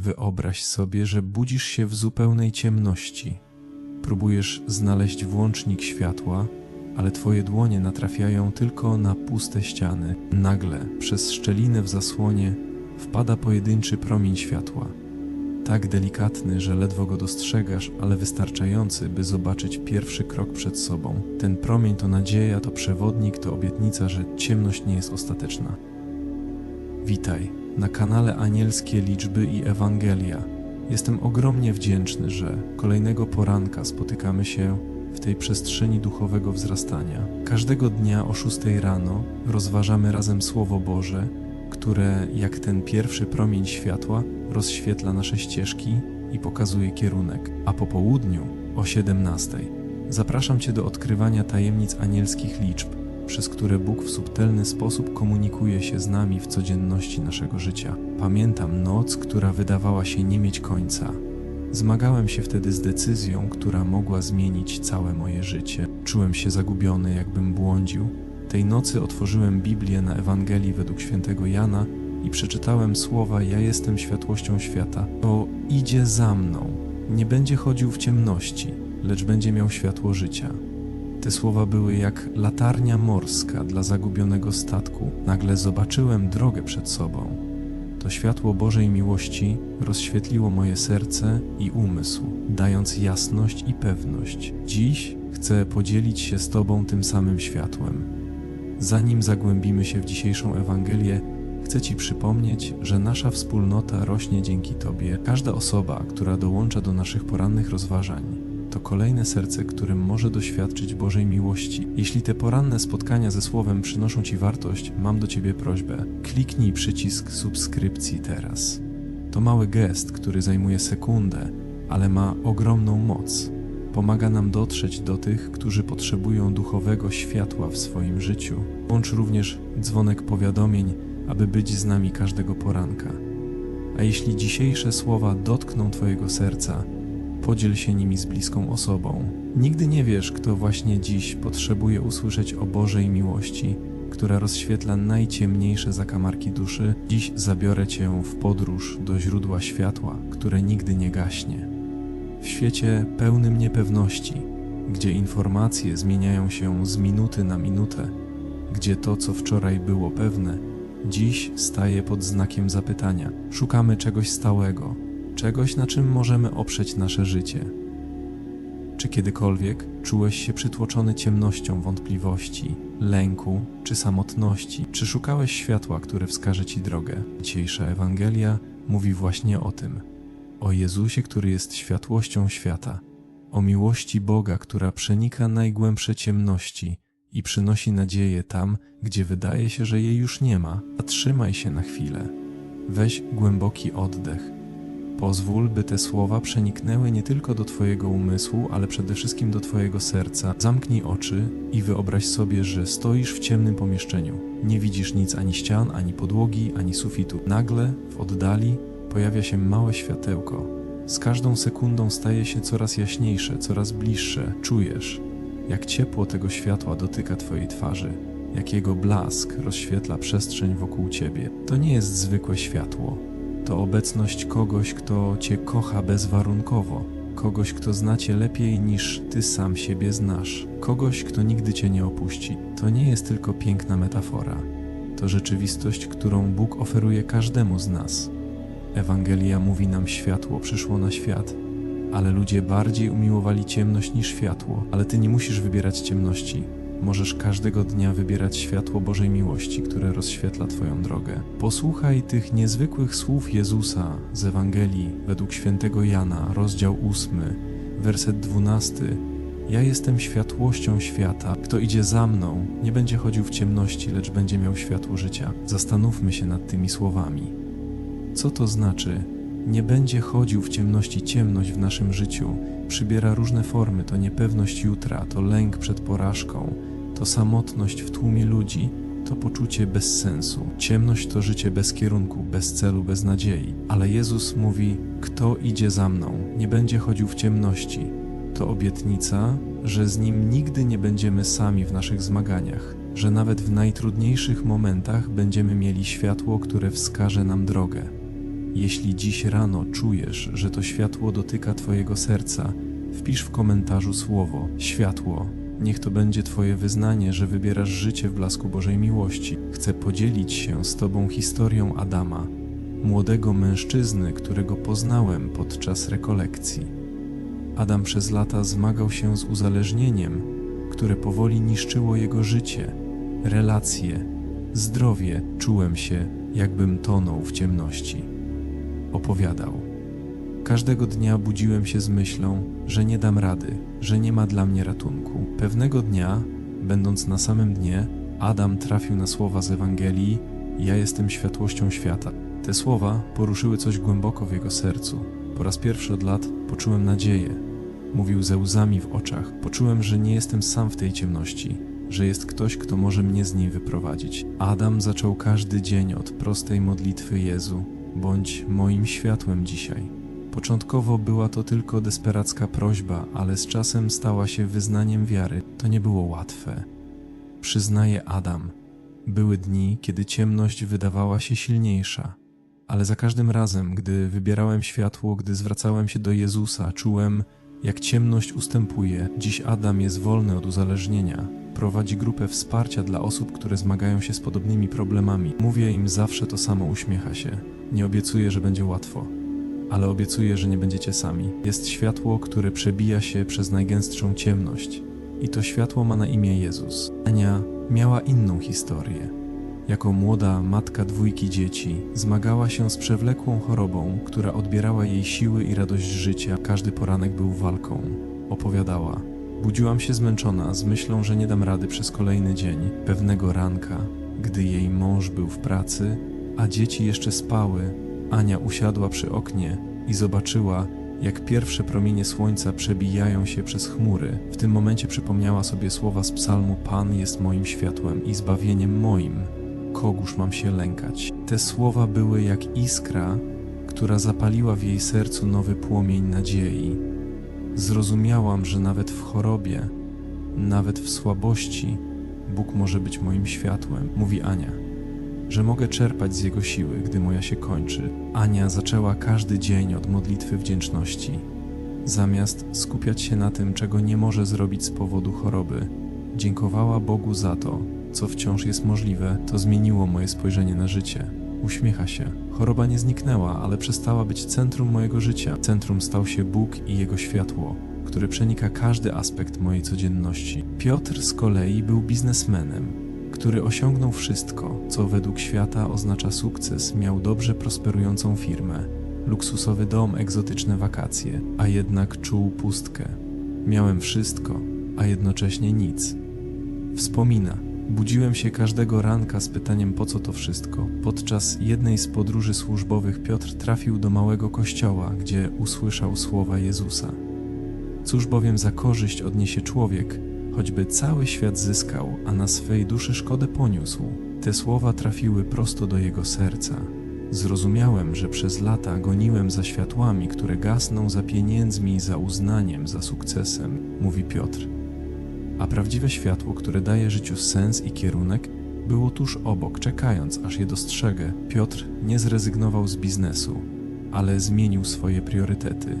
Wyobraź sobie, że budzisz się w zupełnej ciemności. Próbujesz znaleźć włącznik światła, ale twoje dłonie natrafiają tylko na puste ściany. Nagle przez szczelinę w zasłonie wpada pojedynczy promień światła. Tak delikatny, że ledwo go dostrzegasz, ale wystarczający, by zobaczyć pierwszy krok przed sobą. Ten promień to nadzieja, to przewodnik, to obietnica, że ciemność nie jest ostateczna. Witaj na kanale Anielskie Liczby i Ewangelia. Jestem ogromnie wdzięczny, że kolejnego poranka spotykamy się w tej przestrzeni duchowego wzrastania. Każdego dnia o 6 rano rozważamy razem Słowo Boże, które, jak ten pierwszy promień światła, rozświetla nasze ścieżki i pokazuje kierunek. A po południu o 17 zapraszam Cię do odkrywania tajemnic anielskich liczb, przez które Bóg w subtelny sposób komunikuje się z nami w codzienności naszego życia. Pamiętam noc, która wydawała się nie mieć końca. Zmagałem się wtedy z decyzją, która mogła zmienić całe moje życie. Czułem się zagubiony, jakbym błądził. Tej nocy otworzyłem Biblię na Ewangelii według świętego Jana i przeczytałem słowa: Ja jestem światłością świata. To idzie za mną. Nie będzie chodził w ciemności, lecz będzie miał światło życia. Te słowa były jak latarnia morska dla zagubionego statku. Nagle zobaczyłem drogę przed sobą. To światło Bożej miłości rozświetliło moje serce i umysł, dając jasność i pewność. Dziś chcę podzielić się z Tobą tym samym światłem. Zanim zagłębimy się w dzisiejszą Ewangelię, chcę Ci przypomnieć, że nasza wspólnota rośnie dzięki Tobie. Każda osoba, która dołącza do naszych porannych rozważań, to kolejne serce, którym może doświadczyć Bożej miłości. Jeśli te poranne spotkania ze Słowem przynoszą Ci wartość, mam do Ciebie prośbę. Kliknij przycisk subskrypcji teraz. To mały gest, który zajmuje sekundę, ale ma ogromną moc. Pomaga nam dotrzeć do tych, którzy potrzebują duchowego światła w swoim życiu. Włącz również dzwonek powiadomień, aby być z nami każdego poranka. A jeśli dzisiejsze słowa dotkną Twojego serca, podziel się nimi z bliską osobą. Nigdy nie wiesz, kto właśnie dziś potrzebuje usłyszeć o Bożej miłości, która rozświetla najciemniejsze zakamarki duszy. Dziś zabiorę Cię w podróż do źródła światła, które nigdy nie gaśnie. W świecie pełnym niepewności, gdzie informacje zmieniają się z minuty na minutę, gdzie to, co wczoraj było pewne, dziś staje pod znakiem zapytania. Szukamy czegoś stałego, czegoś, na czym możemy oprzeć nasze życie. Czy kiedykolwiek czułeś się przytłoczony ciemnością wątpliwości, lęku czy samotności? Czy szukałeś światła, które wskaże ci drogę? Dzisiejsza Ewangelia mówi właśnie o tym. O Jezusie, który jest światłością świata, o miłości Boga, która przenika najgłębsze ciemności i przynosi nadzieję tam, gdzie wydaje się, że jej już nie ma. Zatrzymaj się na chwilę. Weź głęboki oddech Pozwól, by te słowa przeniknęły nie tylko do Twojego umysłu, ale przede wszystkim do Twojego serca. Zamknij oczy i wyobraź sobie, że stoisz w ciemnym pomieszczeniu. Nie widzisz nic ani ścian, ani podłogi, ani sufitu. Nagle, w oddali, pojawia się małe światełko. Z każdą sekundą staje się coraz jaśniejsze, coraz bliższe. Czujesz, jak ciepło tego światła dotyka Twojej twarzy, jak jego blask rozświetla przestrzeń wokół Ciebie. To nie jest zwykłe światło to obecność kogoś, kto Cię kocha bezwarunkowo, kogoś, kto zna Cię lepiej niż Ty sam siebie znasz, kogoś, kto nigdy Cię nie opuści. To nie jest tylko piękna metafora, to rzeczywistość, którą Bóg oferuje każdemu z nas. Ewangelia mówi nam: światło przyszło na świat, ale ludzie bardziej umiłowali ciemność niż światło. Ale Ty nie musisz wybierać ciemności możesz każdego dnia wybierać światło Bożej miłości, które rozświetla Twoją drogę. Posłuchaj tych niezwykłych słów Jezusa z Ewangelii według świętego Jana, rozdział 8, werset 12. Ja jestem światłością świata. Kto idzie za mną, nie będzie chodził w ciemności, lecz będzie miał światło życia. Zastanówmy się nad tymi słowami. Co to znaczy? Nie będzie chodził w ciemności. Ciemność w naszym życiu przybiera różne formy. To niepewność jutra, to lęk przed porażką, to samotność w tłumie ludzi, to poczucie bez sensu. Ciemność to życie bez kierunku, bez celu, bez nadziei. Ale Jezus mówi: Kto idzie za mną, nie będzie chodził w ciemności. To obietnica, że z Nim nigdy nie będziemy sami w naszych zmaganiach, że nawet w najtrudniejszych momentach będziemy mieli światło, które wskaże nam drogę. Jeśli dziś rano czujesz, że to światło dotyka Twojego serca, wpisz w komentarzu słowo światło. Niech to będzie Twoje wyznanie, że wybierasz życie w blasku Bożej miłości. Chcę podzielić się z Tobą historią Adama, młodego mężczyzny, którego poznałem podczas rekolekcji. Adam przez lata zmagał się z uzależnieniem, które powoli niszczyło jego życie, relacje, zdrowie. Czułem się, jakbym tonął w ciemności. Opowiadał. Każdego dnia budziłem się z myślą, że nie dam rady, że nie ma dla mnie ratunku. Pewnego dnia, będąc na samym dnie, Adam trafił na słowa z Ewangelii: Ja jestem światłością świata. Te słowa poruszyły coś głęboko w jego sercu. Po raz pierwszy od lat poczułem nadzieję. Mówił ze łzami w oczach. Poczułem, że nie jestem sam w tej ciemności, że jest ktoś, kto może mnie z niej wyprowadzić. Adam zaczął każdy dzień od prostej modlitwy Jezu: Bądź moim światłem dzisiaj. Początkowo była to tylko desperacka prośba, ale z czasem stała się wyznaniem wiary. To nie było łatwe. Przyznaje Adam. Były dni, kiedy ciemność wydawała się silniejsza, ale za każdym razem, gdy wybierałem światło, gdy zwracałem się do Jezusa, czułem, jak ciemność ustępuje. Dziś Adam jest wolny od uzależnienia. Prowadzi grupę wsparcia dla osób, które zmagają się z podobnymi problemami. Mówię im zawsze to samo, uśmiecha się. Nie obiecuję, że będzie łatwo, ale obiecuję, że nie będziecie sami. Jest światło, które przebija się przez najgęstszą ciemność. I to światło ma na imię Jezus. Ania miała inną historię. Jako młoda matka dwójki dzieci zmagała się z przewlekłą chorobą, która odbierała jej siły i radość życia. Każdy poranek był walką. Opowiadała. Budziłam się zmęczona z myślą, że nie dam rady przez kolejny dzień. Pewnego ranka, gdy jej mąż był w pracy, a dzieci jeszcze spały, Ania usiadła przy oknie i zobaczyła, jak pierwsze promienie słońca przebijają się przez chmury. W tym momencie przypomniała sobie słowa z psalmu Pan jest moim światłem i zbawieniem moim. Kogóż mam się lękać? Te słowa były jak iskra, która zapaliła w jej sercu nowy płomień nadziei. Zrozumiałam, że nawet w chorobie, nawet w słabości, Bóg może być moim światłem, mówi Ania że mogę czerpać z Jego siły, gdy moja się kończy. Ania zaczęła każdy dzień od modlitwy wdzięczności. Zamiast skupiać się na tym, czego nie może zrobić z powodu choroby, dziękowała Bogu za to, co wciąż jest możliwe, to zmieniło moje spojrzenie na życie. Uśmiecha się. Choroba nie zniknęła, ale przestała być centrum mojego życia. Centrum stał się Bóg i Jego światło, które przenika każdy aspekt mojej codzienności. Piotr z kolei był biznesmenem, który osiągnął wszystko, co według świata oznacza sukces, miał dobrze prosperującą firmę, luksusowy dom, egzotyczne wakacje, a jednak czuł pustkę. Miałem wszystko, a jednocześnie nic. Wspomina. Budziłem się każdego ranka z pytaniem, po co to wszystko. Podczas jednej z podróży służbowych Piotr trafił do małego kościoła, gdzie usłyszał słowa Jezusa. Cóż bowiem za korzyść odniesie człowiek, choćby cały świat zyskał, a na swej duszy szkodę poniósł. Te słowa trafiły prosto do jego serca. Zrozumiałem, że przez lata goniłem za światłami, które gasną za pieniędzmi, za uznaniem, za sukcesem, mówi Piotr. A prawdziwe światło, które daje życiu sens i kierunek, było tuż obok, czekając, aż je dostrzegę. Piotr nie zrezygnował z biznesu, ale zmienił swoje priorytety.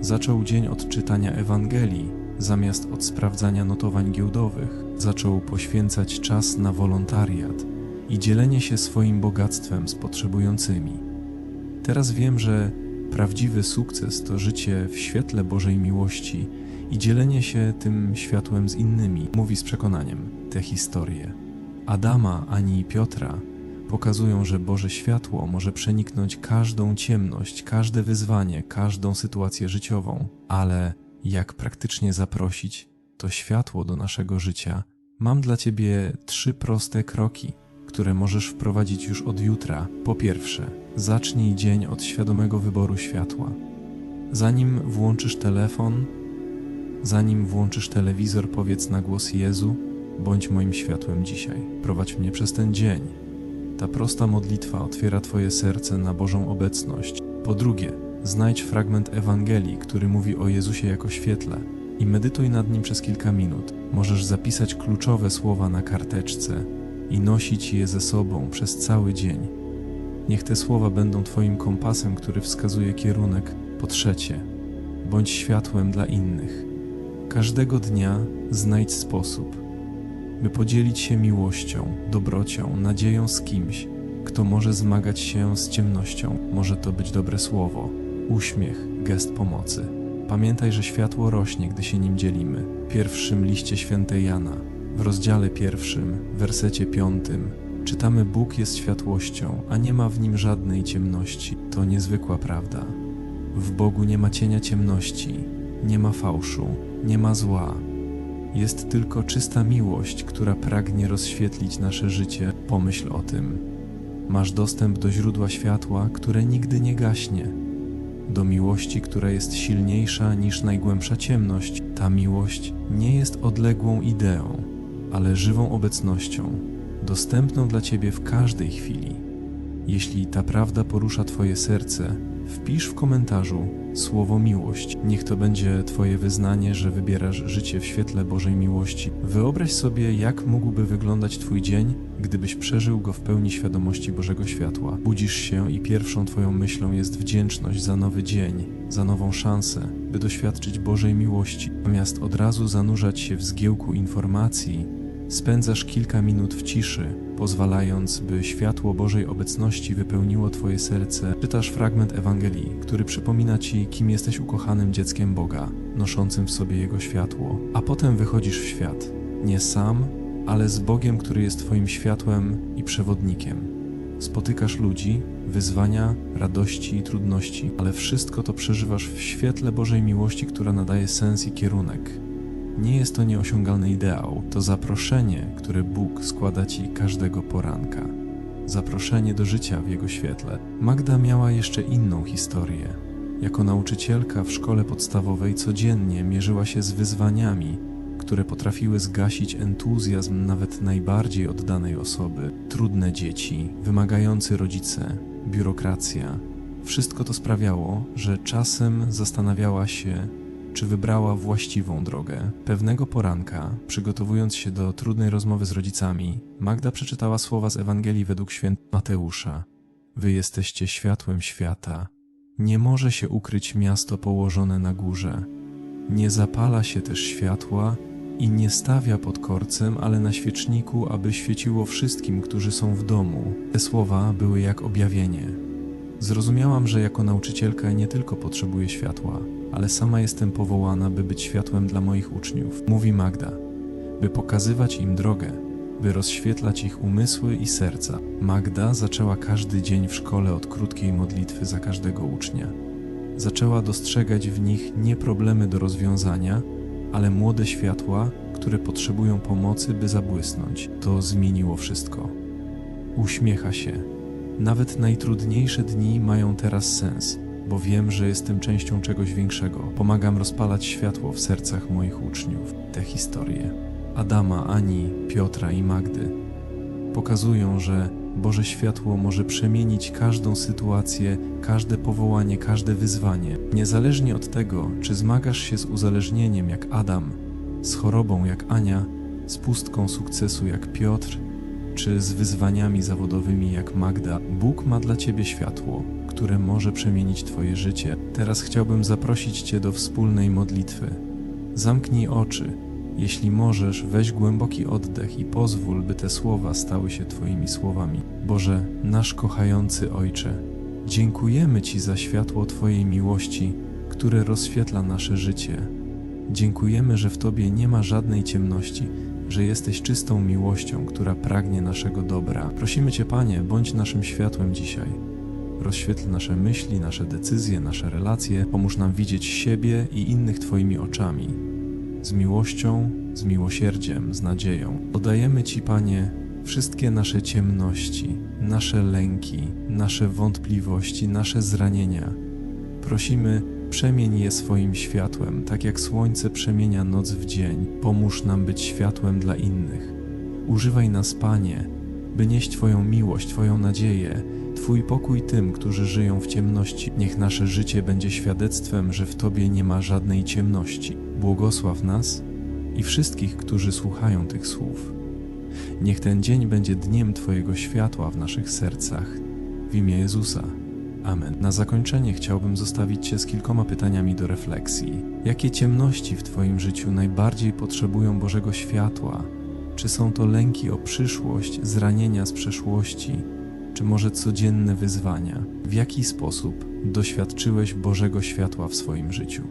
Zaczął dzień od czytania Ewangelii, Zamiast od sprawdzania notowań giełdowych, zaczął poświęcać czas na wolontariat i dzielenie się swoim bogactwem z potrzebującymi. Teraz wiem, że prawdziwy sukces to życie w świetle Bożej miłości i dzielenie się tym światłem z innymi, mówi z przekonaniem te historie. Adama ani Piotra pokazują, że Boże światło może przeniknąć każdą ciemność, każde wyzwanie, każdą sytuację życiową, ale jak praktycznie zaprosić to światło do naszego życia, mam dla Ciebie trzy proste kroki, które możesz wprowadzić już od jutra. Po pierwsze, zacznij dzień od świadomego wyboru światła. Zanim włączysz telefon, zanim włączysz telewizor, powiedz na głos Jezu, bądź moim światłem dzisiaj. Prowadź mnie przez ten dzień. Ta prosta modlitwa otwiera Twoje serce na Bożą obecność. Po drugie, Znajdź fragment Ewangelii, który mówi o Jezusie jako świetle i medytuj nad nim przez kilka minut. Możesz zapisać kluczowe słowa na karteczce i nosić je ze sobą przez cały dzień. Niech te słowa będą Twoim kompasem, który wskazuje kierunek. Po trzecie, bądź światłem dla innych. Każdego dnia znajdź sposób, by podzielić się miłością, dobrocią, nadzieją z kimś, kto może zmagać się z ciemnością. Może to być dobre słowo, uśmiech, gest pomocy. Pamiętaj, że światło rośnie, gdy się nim dzielimy. W pierwszym liście świętej Jana, w rozdziale pierwszym, wersecie piątym, czytamy Bóg jest światłością, a nie ma w nim żadnej ciemności. To niezwykła prawda. W Bogu nie ma cienia ciemności, nie ma fałszu, nie ma zła. Jest tylko czysta miłość, która pragnie rozświetlić nasze życie. Pomyśl o tym. Masz dostęp do źródła światła, które nigdy nie gaśnie. Do miłości, która jest silniejsza niż najgłębsza ciemność. Ta miłość nie jest odległą ideą, ale żywą obecnością, dostępną dla Ciebie w każdej chwili. Jeśli ta prawda porusza Twoje serce, wpisz w komentarzu słowo miłość. Niech to będzie Twoje wyznanie, że wybierasz życie w świetle Bożej miłości. Wyobraź sobie, jak mógłby wyglądać Twój dzień, gdybyś przeżył go w pełni świadomości Bożego światła. Budzisz się i pierwszą Twoją myślą jest wdzięczność za nowy dzień, za nową szansę, by doświadczyć Bożej miłości. Zamiast od razu zanurzać się w zgiełku informacji, spędzasz kilka minut w ciszy, pozwalając, by światło Bożej obecności wypełniło Twoje serce, czytasz fragment Ewangelii, który przypomina Ci, kim jesteś ukochanym dzieckiem Boga, noszącym w sobie Jego światło, a potem wychodzisz w świat, nie sam, ale z Bogiem, który jest Twoim światłem i przewodnikiem. Spotykasz ludzi, wyzwania, radości i trudności, ale wszystko to przeżywasz w świetle Bożej miłości, która nadaje sens i kierunek. Nie jest to nieosiągalny ideał, to zaproszenie, które Bóg składa Ci każdego poranka. Zaproszenie do życia w Jego świetle. Magda miała jeszcze inną historię. Jako nauczycielka w szkole podstawowej codziennie mierzyła się z wyzwaniami, które potrafiły zgasić entuzjazm nawet najbardziej oddanej osoby. Trudne dzieci, wymagający rodzice, biurokracja. Wszystko to sprawiało, że czasem zastanawiała się, czy wybrała właściwą drogę. Pewnego poranka, przygotowując się do trudnej rozmowy z rodzicami, Magda przeczytała słowa z Ewangelii według świętego Mateusza. Wy jesteście światłem świata. Nie może się ukryć miasto położone na górze. Nie zapala się też światła i nie stawia pod korcem, ale na świeczniku, aby świeciło wszystkim, którzy są w domu. Te słowa były jak objawienie. Zrozumiałam, że jako nauczycielka nie tylko potrzebuję światła, ale sama jestem powołana, by być światłem dla moich uczniów, mówi Magda, by pokazywać im drogę, by rozświetlać ich umysły i serca. Magda zaczęła każdy dzień w szkole od krótkiej modlitwy za każdego ucznia. Zaczęła dostrzegać w nich nie problemy do rozwiązania, ale młode światła, które potrzebują pomocy, by zabłysnąć. To zmieniło wszystko. Uśmiecha się. Nawet najtrudniejsze dni mają teraz sens bo wiem, że jestem częścią czegoś większego. Pomagam rozpalać światło w sercach moich uczniów. Te historie Adama, Ani, Piotra i Magdy pokazują, że Boże światło może przemienić każdą sytuację, każde powołanie, każde wyzwanie. Niezależnie od tego, czy zmagasz się z uzależnieniem jak Adam, z chorobą jak Ania, z pustką sukcesu jak Piotr, czy z wyzwaniami zawodowymi jak Magda, Bóg ma dla Ciebie światło które może przemienić Twoje życie. Teraz chciałbym zaprosić Cię do wspólnej modlitwy. Zamknij oczy. Jeśli możesz, weź głęboki oddech i pozwól, by te słowa stały się Twoimi słowami. Boże, nasz kochający Ojcze, dziękujemy Ci za światło Twojej miłości, które rozświetla nasze życie. Dziękujemy, że w Tobie nie ma żadnej ciemności, że jesteś czystą miłością, która pragnie naszego dobra. Prosimy Cię, Panie, bądź naszym światłem dzisiaj. Rozświetl nasze myśli, nasze decyzje, nasze relacje, pomóż nam widzieć siebie i innych Twoimi oczami. Z miłością, z miłosierdziem, z nadzieją. Oddajemy Ci, Panie, wszystkie nasze ciemności, nasze lęki, nasze wątpliwości, nasze zranienia. Prosimy, przemień je swoim światłem, tak jak słońce przemienia noc w dzień. Pomóż nam być światłem dla innych. Używaj nas, Panie, by nieść Twoją miłość, Twoją nadzieję, Twój pokój tym, którzy żyją w ciemności. Niech nasze życie będzie świadectwem, że w Tobie nie ma żadnej ciemności. Błogosław nas i wszystkich, którzy słuchają tych słów. Niech ten dzień będzie dniem Twojego światła w naszych sercach. w imię Jezusa. Amen. Na zakończenie chciałbym zostawić Cię z kilkoma pytaniami do refleksji. Jakie ciemności w Twoim życiu najbardziej potrzebują Bożego światła? Czy są to lęki o przyszłość, zranienia z przeszłości, czy może codzienne wyzwania? W jaki sposób doświadczyłeś Bożego światła w swoim życiu?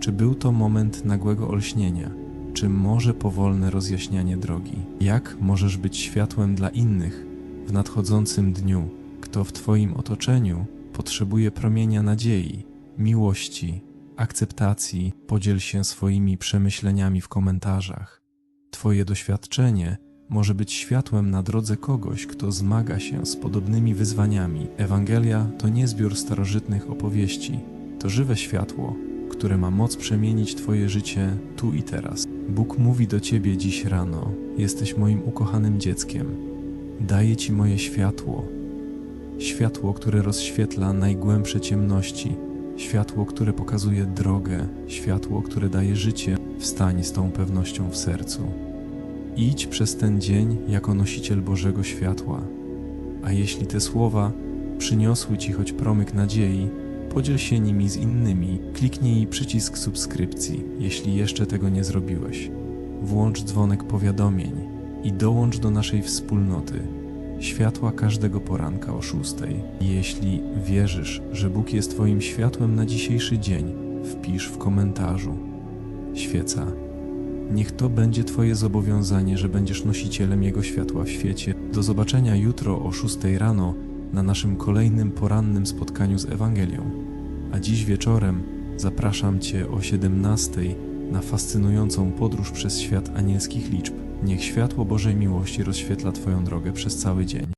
Czy był to moment nagłego olśnienia, czy może powolne rozjaśnianie drogi? Jak możesz być światłem dla innych w nadchodzącym dniu? Kto w Twoim otoczeniu potrzebuje promienia nadziei, miłości, akceptacji? Podziel się swoimi przemyśleniami w komentarzach. Twoje doświadczenie może być światłem na drodze kogoś, kto zmaga się z podobnymi wyzwaniami. Ewangelia to nie zbiór starożytnych opowieści, to żywe światło, które ma moc przemienić Twoje życie tu i teraz. Bóg mówi do Ciebie dziś rano: Jesteś moim ukochanym dzieckiem. Daję Ci moje światło. Światło, które rozświetla najgłębsze ciemności, światło, które pokazuje drogę, światło, które daje życie. Wstań z tą pewnością w sercu. Idź przez ten dzień jako nosiciel Bożego światła. A jeśli te słowa przyniosły Ci choć promyk nadziei, podziel się nimi z innymi. Kliknij przycisk subskrypcji, jeśli jeszcze tego nie zrobiłeś. Włącz dzwonek powiadomień i dołącz do naszej wspólnoty. Światła każdego poranka o szóstej. Jeśli wierzysz, że Bóg jest Twoim światłem na dzisiejszy dzień, wpisz w komentarzu. Świeca. Niech to będzie Twoje zobowiązanie, że będziesz nosicielem Jego światła w świecie. Do zobaczenia jutro o 6 rano na naszym kolejnym porannym spotkaniu z Ewangelią. A dziś wieczorem zapraszam Cię o 17 na fascynującą podróż przez świat anielskich liczb. Niech światło Bożej miłości rozświetla Twoją drogę przez cały dzień.